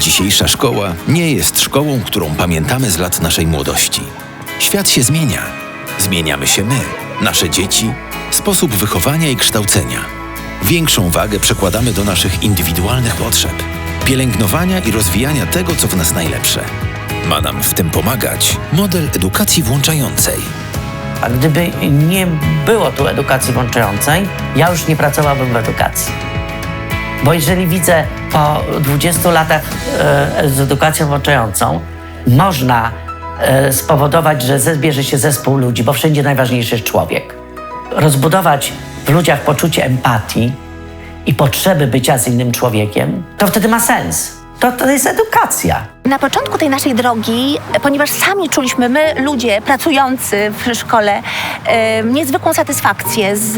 Dzisiejsza szkoła nie jest szkołą, którą pamiętamy z lat naszej młodości. Świat się zmienia. Zmieniamy się my, nasze dzieci, sposób wychowania i kształcenia. Większą wagę przekładamy do naszych indywidualnych potrzeb, pielęgnowania i rozwijania tego, co w nas najlepsze. Ma nam w tym pomagać model edukacji włączającej. A gdyby nie było tu edukacji włączającej, ja już nie pracowałbym w edukacji. Bo jeżeli widzę po 20 latach e, z edukacją włączającą, można e, spowodować, że zbierze się zespół ludzi, bo wszędzie najważniejszy jest człowiek. Rozbudować w ludziach poczucie empatii i potrzeby bycia z innym człowiekiem, to wtedy ma sens. To, to jest edukacja. Na początku tej naszej drogi, ponieważ sami czuliśmy my, ludzie pracujący w szkole, niezwykłą satysfakcję z,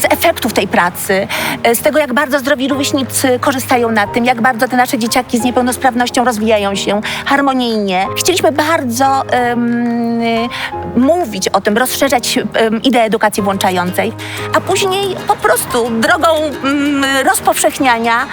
z efektów tej pracy, z tego, jak bardzo zdrowi rówieśnicy korzystają na tym, jak bardzo te nasze dzieciaki z niepełnosprawnością rozwijają się harmonijnie. Chcieliśmy bardzo em, mówić o tym, rozszerzać em, ideę edukacji włączającej, a później po prostu drogą mm, rozpowszechniania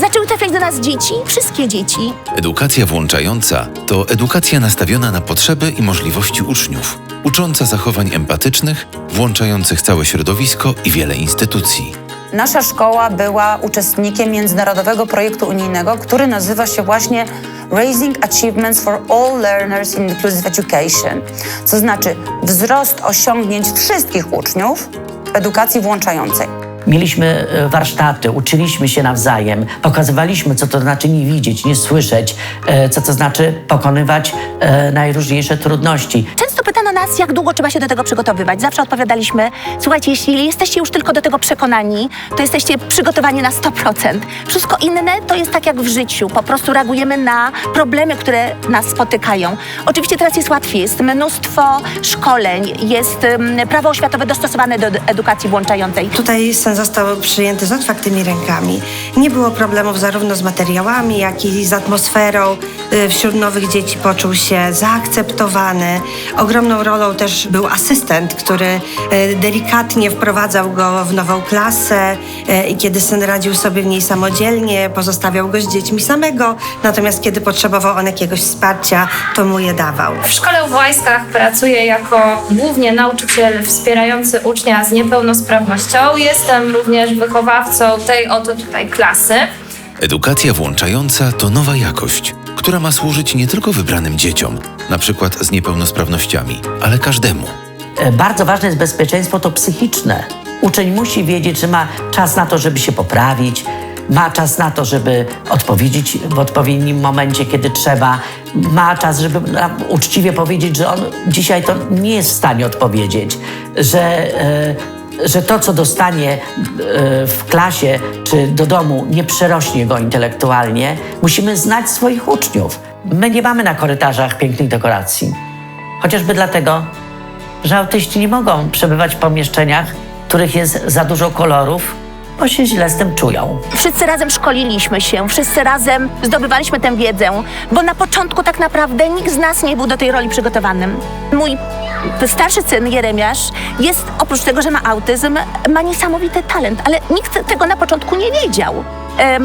zaczęły trafiać do nas dzieci, wszystkie dzieci. Edukacja włączająca to edukacja nastawiona na potrzeby i możliwości uczniów, ucząca zachowań empatycznych, włączających całe środowisko i wiele instytucji. Nasza szkoła była uczestnikiem międzynarodowego projektu unijnego, który nazywa się właśnie Raising Achievements for All Learners in Inclusive Education, co znaczy wzrost osiągnięć wszystkich uczniów w edukacji włączającej. Mieliśmy e, warsztaty, uczyliśmy się nawzajem, pokazywaliśmy, co to znaczy nie widzieć, nie słyszeć, e, co to znaczy pokonywać e, najróżniejsze trudności. Często pytano nas, jak długo trzeba się do tego przygotowywać. Zawsze odpowiadaliśmy, słuchajcie, jeśli jesteście już tylko do tego przekonani, to jesteście przygotowani na 100%. Wszystko inne to jest tak jak w życiu. Po prostu reagujemy na problemy, które nas spotykają. Oczywiście teraz jest łatwiej. Jest mnóstwo szkoleń, jest um, prawo oświatowe dostosowane do ed- edukacji włączającej. Tutaj sen został przyjęty z otwartymi rękami. Nie było problemów zarówno z materiałami, jak i z atmosferą. Y, Wśród nowych dzieci poczuł się zaakceptowany. Ogromną rolą też był asystent, który y, delikatnie wprowadzał go w nową klasę y, i kiedy syn radził sobie w niej samodzielnie, pozostawiał go z dziećmi samego, natomiast kiedy potrzebował on jakiegoś wsparcia, to mu je dawał. W szkole w Łajskach pracuję jako głównie nauczyciel wspierający ucznia z niepełnosprawnością. Jestem również wychowawcą tej oto tutaj klasy. Edukacja włączająca to nowa jakość, która ma służyć nie tylko wybranym dzieciom, na przykład z niepełnosprawnościami, ale każdemu. E, Bardzo ważne jest bezpieczeństwo to psychiczne. Uczeń musi wiedzieć, że ma czas na to, żeby się poprawić, ma czas na to, żeby odpowiedzieć w odpowiednim momencie, kiedy trzeba, ma czas, żeby uczciwie powiedzieć, że on dzisiaj to nie jest w stanie odpowiedzieć, że, e, że to, co dostanie e, w klasie czy do domu, nie przerośnie go intelektualnie. Musimy znać swoich uczniów. My nie mamy na korytarzach pięknych dekoracji. Chociażby dlatego, że autyści nie mogą przebywać w pomieszczeniach, w których jest za dużo kolorów, bo się źle z tym czują. Wszyscy razem szkoliliśmy się, wszyscy razem zdobywaliśmy tę wiedzę, bo na początku tak naprawdę nikt z nas nie był do tej roli przygotowanym. Mój starszy syn Jeremiasz jest, oprócz tego, że ma autyzm, ma niesamowity talent, ale nikt tego na początku nie wiedział.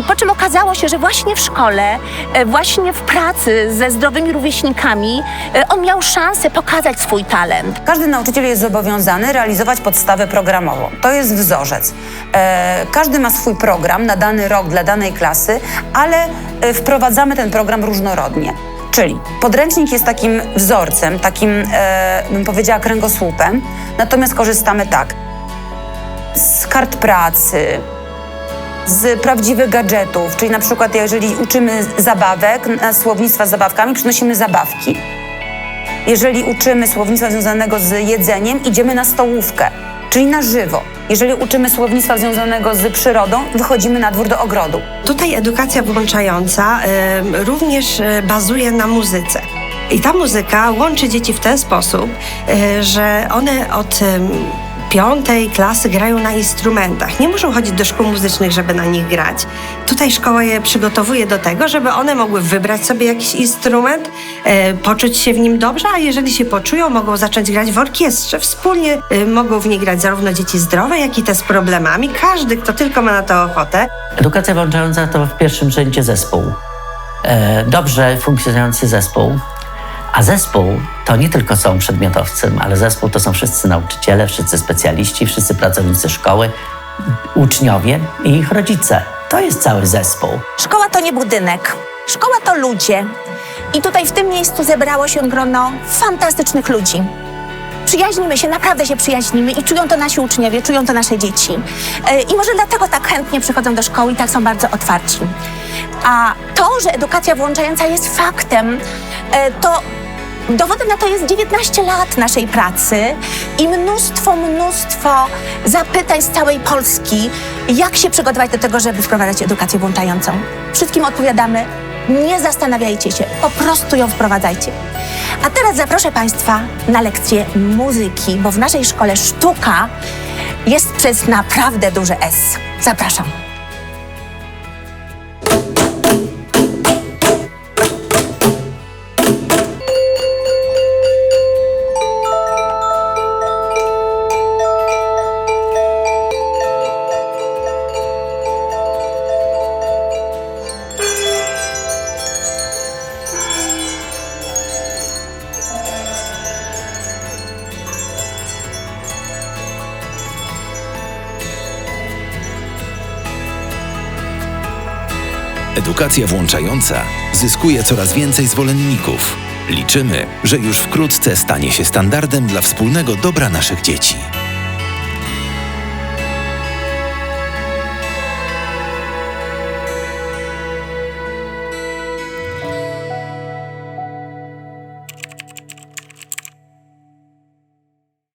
Po czym okazało się, że właśnie w szkole, e, właśnie w pracy ze zdrowymi rówieśnikami, e, on miał szansę pokazać swój talent. Każdy nauczyciel jest zobowiązany realizować podstawę programową. To jest wzorzec. E, każdy ma swój program na dany rok dla danej klasy, ale wprowadzamy ten program różnorodnie. Czyli podręcznik jest takim wzorcem, takim, e, bym powiedziała, kręgosłupem, natomiast korzystamy tak z kart pracy, z prawdziwych gadżetów, czyli na przykład jeżeli uczymy zabawek, słownictwa z zabawkami, przynosimy zabawki. Jeżeli uczymy słownictwa związanego z jedzeniem, idziemy na stołówkę, czyli na żywo. Jeżeli uczymy słownictwa związanego z przyrodą, wychodzimy na dwór do ogrodu. Tutaj edukacja włączająca em, również e, bazuje na muzyce. I ta muzyka łączy dzieci w ten sposób, e, że one od em, piątej klasy grają na instrumentach. Nie muszą chodzić do szkół muzycznych, żeby na nich grać. Tutaj szkoła je przygotowuje do tego, żeby one mogły wybrać sobie jakiś instrument, e, poczuć się w nim dobrze, a jeżeli się poczują, mogą zacząć grać w orkiestrze. Wspólnie e, mogą w niej grać zarówno dzieci zdrowe, jak i te z problemami. Każdy, kto tylko ma na to ochotę, Edukacja włączająca to w pierwszym rzędzie zespół. e, dobrze funkcjonujący zespół, a zespół to nie tylko są przedmiotowcy, ale zespół to są wszyscy nauczyciele, wszyscy specjaliści, wszyscy pracownicy szkoły, uczniowie i ich rodzice. To jest cały zespół. Szkoła to nie budynek. Szkoła to ludzie. I tutaj w tym miejscu zebrało się grono fantastycznych ludzi. Przyjaźnimy się, naprawdę się przyjaźnimy i czują to nasi uczniowie, czują to nasze dzieci. E, I może dlatego tak chętnie przychodzą do szkoły i tak są bardzo otwarci. A to, że edukacja włączająca jest faktem, e, to dowodem na to jest 19 lat naszej pracy i mnóstwo, mnóstwo zapytań z całej Polski, jak się przygotować do tego, żeby wprowadzać edukację włączającą. Wszystkim odpowiadamy, nie zastanawiajcie się, po prostu ją wprowadzajcie. A teraz zaproszę Państwa na lekcję muzyki, bo w naszej szkole sztuka jest przez naprawdę duże S. Zapraszam. Edukacja włączająca zyskuje coraz więcej zwolenników. Liczymy, że już wkrótce stanie się standardem dla wspólnego dobra naszych dzieci.